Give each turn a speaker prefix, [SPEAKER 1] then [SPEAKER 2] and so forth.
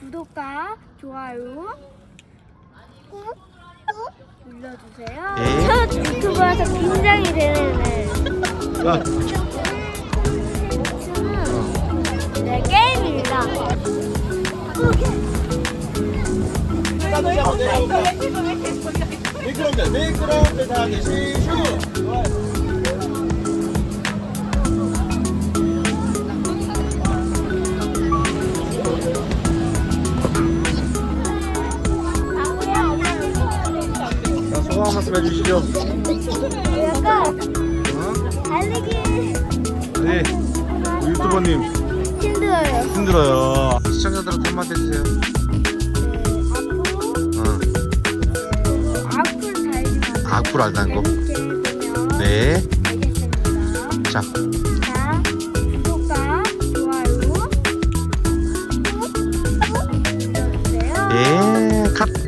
[SPEAKER 1] 구독과 좋아요 꾹꾹 눌러주세요.
[SPEAKER 2] 네.
[SPEAKER 1] 첫 유튜버라서 긴장이 되네.
[SPEAKER 2] 자,
[SPEAKER 1] 네, 게임입니다.
[SPEAKER 2] 미끄럼들, 미끄럼들 타기 시슈. 소감 한 말씀 해주시죠.
[SPEAKER 1] 약간
[SPEAKER 2] 어?
[SPEAKER 1] 달리기
[SPEAKER 2] 네, 유튜버님
[SPEAKER 1] 힘들어요.
[SPEAKER 2] 힘들어요. 시청자들한테 한마디 해주세요. 어, 알다는 거.
[SPEAKER 1] 재밌게
[SPEAKER 2] 네.
[SPEAKER 1] 알겠습니다.
[SPEAKER 2] 자,
[SPEAKER 1] 자, 구독과 좋아요.
[SPEAKER 2] 예, 컷.